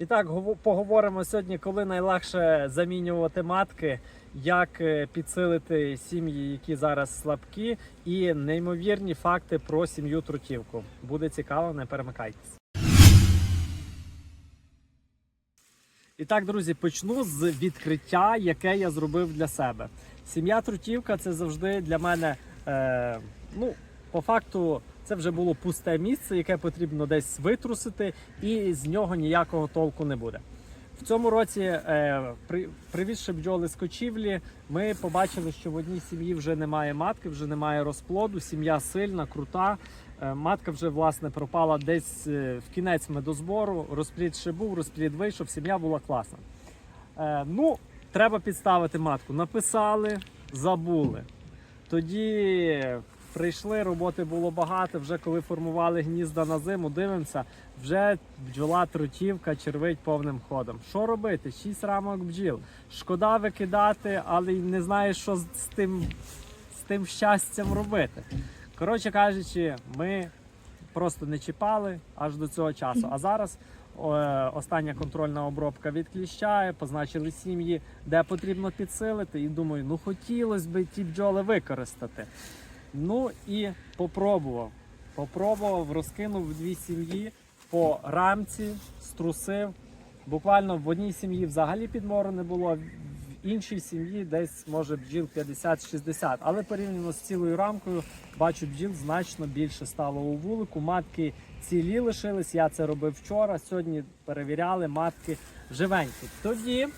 І так, поговоримо сьогодні, коли найлегше замінювати матки, як е, підсилити сім'ї, які зараз слабкі, і неймовірні факти про сім'ю трутівку. Буде цікаво, не перемикайтесь. І так, друзі, почну з відкриття, яке я зробив для себе. Сім'я Трутівка це завжди для мене, е, ну, по факту, це вже було пусте місце, яке потрібно десь витрусити, і з нього ніякого толку не буде. В цьому році, е, при, привізши бджоли з кочівлі, ми побачили, що в одній сім'ї вже немає матки, вже немає розплоду. Сім'я сильна, крута. Е, Матка вже власне пропала десь е, в кінець медозбору. Розплід ще був, розплід вийшов, сім'я була класна. Е, ну, треба підставити матку. Написали, забули. Тоді прийшли, роботи було багато. Вже коли формували гнізда на зиму, дивимося, вже бджола трутівка червить повним ходом. Що робити? Шість рамок бджіл. Шкода викидати, але не знаєш, що з тим, з тим щастям робити. Коротше кажучи, ми просто не чіпали аж до цього часу. А зараз остання контрольна обробка від кліща, позначили сім'ї, де потрібно підсилити. І думаю, ну хотілося б ті бджоли використати. Ну і попробував. Попробував, розкинув дві сім'ї по рамці, струсив. Буквально в одній сім'ї взагалі підмору не було, в іншій сім'ї десь може бджіл 50-60. Але порівняно з цілою рамкою, бачу, бджіл значно більше стало у вулику. Матки цілі лишились. Я це робив вчора. Сьогодні перевіряли матки живенькі. Тоді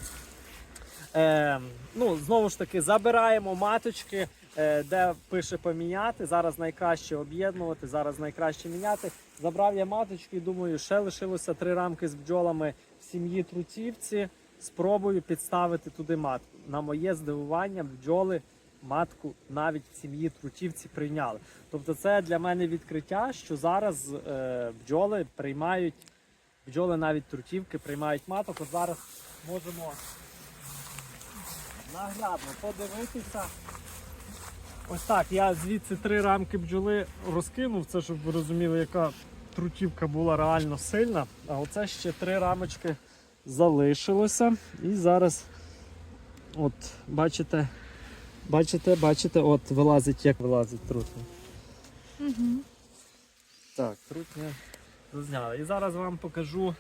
Е, ну, знову ж таки, забираємо маточки, де пише поміняти. Зараз найкраще об'єднувати, зараз найкраще міняти. Забрав я маточки і думаю, ще лишилося три рамки з бджолами в сім'ї трутівці. Спробую підставити туди матку. На моє здивування, бджоли матку навіть в сім'ї трутівці прийняли. Тобто, це для мене відкриття, що зараз е, бджоли приймають, бджоли навіть трутівки приймають маток. От зараз можемо наглядно подивитися. Ось так, я звідси три рамки бджоли розкинув, це щоб ви розуміли, яка трутівка була реально сильна. А оце ще три рамочки залишилося. І зараз, от, бачите, бачите, бачите, от вилазить, як вилазить трутня. Так, трутня зазняла. І зараз вам покажу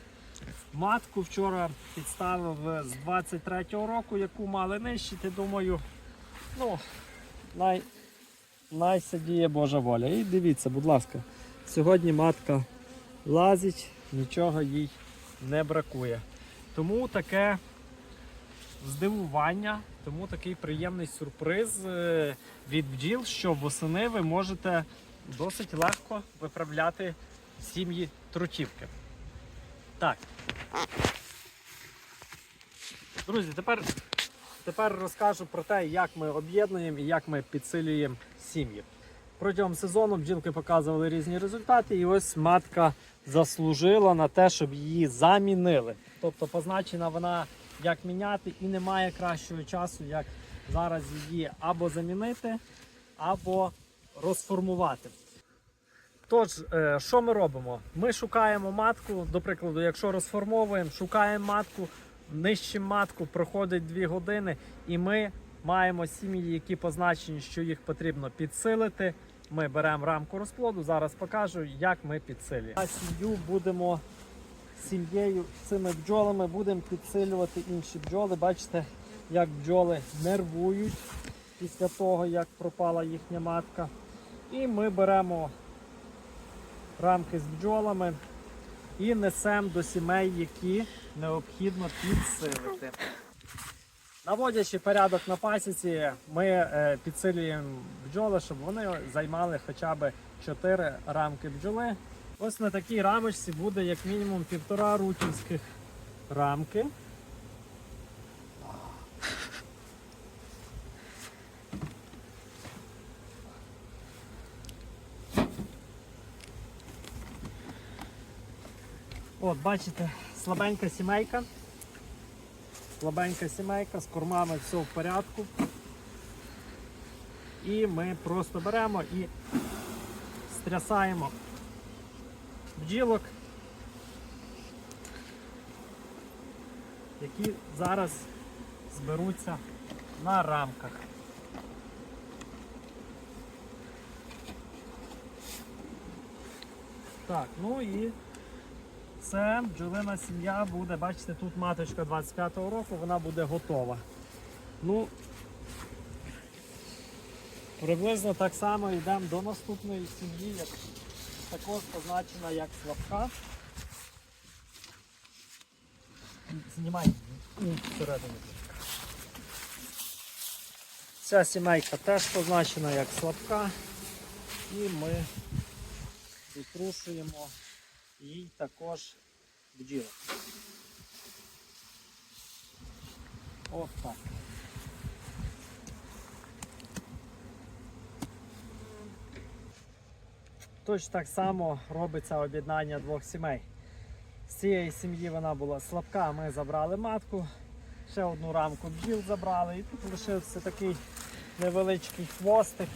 матку. Вчора підставив з 23-го року, яку мали нищити. Думаю, ну, най, най сидіє Божа воля. І дивіться, будь ласка, сьогодні матка лазить, нічого їй не бракує. Тому таке здивування, тому такий приємний сюрприз е, від бджіл, що восени ви можете досить легко виправляти сім'ї трутівки. Так. Друзі, тепер, тепер розкажу про те, як ми об'єднуємо і як ми підсилюємо сім'ї. Протягом сезону бджілки показували різні результати, і ось матка заслужила на те, щоб її замінили. Тобто позначена вона як міняти, і немає кращого часу, як зараз її або замінити, або розформувати. Тож, е, що ми робимо? Ми шукаємо матку, до прикладу, якщо розформовуємо, шукаємо матку, нищимо матку, проходить 2 години, і ми маємо сім'ї, які позначені, що їх потрібно підсилити. Ми беремо рамку розплоду. Зараз покажу, як ми підсилюємо. Сім'ю будемо сім'єю цими бджолами будемо підсилювати інші бджоли. Бачите, як бджоли нервують після того, як пропала їхня матка. І ми беремо рамки з бджолами і несемо до сімей, які необхідно підсилити. Наводячи порядок на пасіці, ми е, підсилюємо бджоли, щоб вони займали хоча б 4 рамки бджоли. Ось на такій рамочці буде як мінімум півтора рутівських рамки. От, бачите, слабенька сімейка. Слабенька сімейка, з кормами все в порядку. І ми просто беремо і стрясаємо бджілок які зараз зберуться на рамках. Так, ну і це бджолина сім'я буде, бачите, тут маточка 25-го року, вона буде готова. Ну, приблизно так само йдемо до наступної сім'ї, як також позначена як слабка. Знімай ну, всередину. Ця сімейка теж позначена як слабка. І ми витрушуємо їй також бджіл. От так. Точно так само робиться об'єднання двох сімей. З цієї сім'ї вона була слабка, ми забрали матку, ще одну рамку бджіл забрали і тут лишився такий невеличкий хвостик.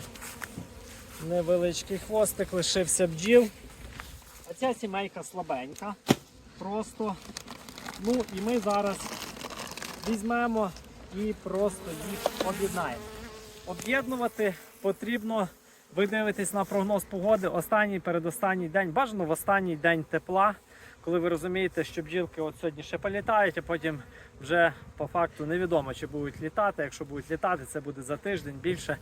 Невеличкий хвостик лишився бджіл. А ця сімейка слабенька. Просто. Ну і ми зараз візьмемо і просто їх об'єднаємо. Об'єднувати потрібно, ви дивитесь на прогноз погоди останній передостанній день, бажано в останній день тепла, коли ви розумієте, що бджілки от сьогодні ще політають, а потім вже по факту невідомо, чи будуть літати. Якщо будуть літати, це буде за тиждень більше.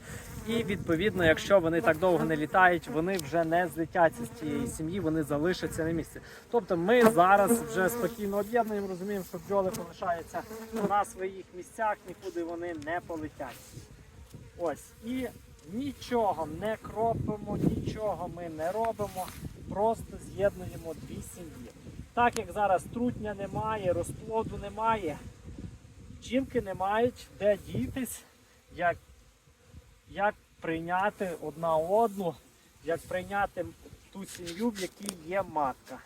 І відповідно, якщо вони так довго не літають, вони вже не злетяться з цієї сім'ї, вони залишаться на місці. Тобто ми зараз вже спокійно об'єднуємо, розуміємо, що бджоли полишаються на своїх місцях, нікуди вони не полетять. Ось і нічого не кропимо, нічого ми не робимо, просто з'єднуємо дві сім'ї. Так як зараз трутня немає, розплоду немає, жінки не мають де дітись, як, як прийняти одна одну, як прийняти ту сім'ю, в якій є матка.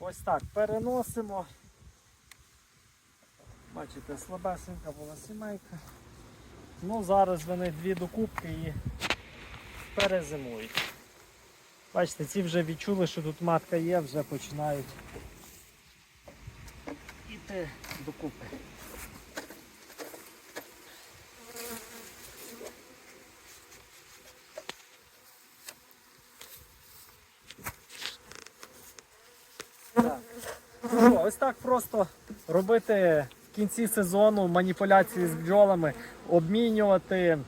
Ось так переносимо. Бачите, слабесенька була сімейка. Ну, зараз вони дві докупки і перезимують. Бачите, ці вже відчули, що тут матка є, вже починають іти докупи. Ось так просто робити в кінці сезону маніпуляції з бджолами, обмінювати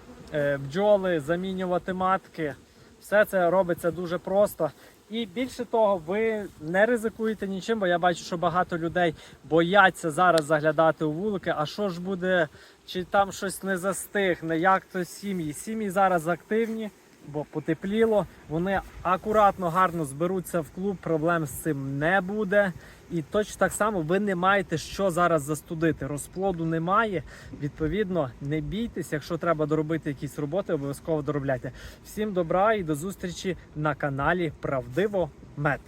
бджоли, замінювати матки. Все це робиться дуже просто. І більше того, ви не ризикуєте нічим, бо я бачу, що багато людей бояться зараз заглядати у вулики. А що ж буде, чи там щось не застигне, як то сім'ї? Сім'ї зараз активні, бо потепліло. Вони акуратно, гарно зберуться в клуб, проблем з цим не буде. І точно так само ви не маєте що зараз застудити. Розплоду немає. Відповідно, не бійтесь, якщо треба доробити якісь роботи, обов'язково доробляйте. Всім добра і до зустрічі на каналі Правдиво Мед.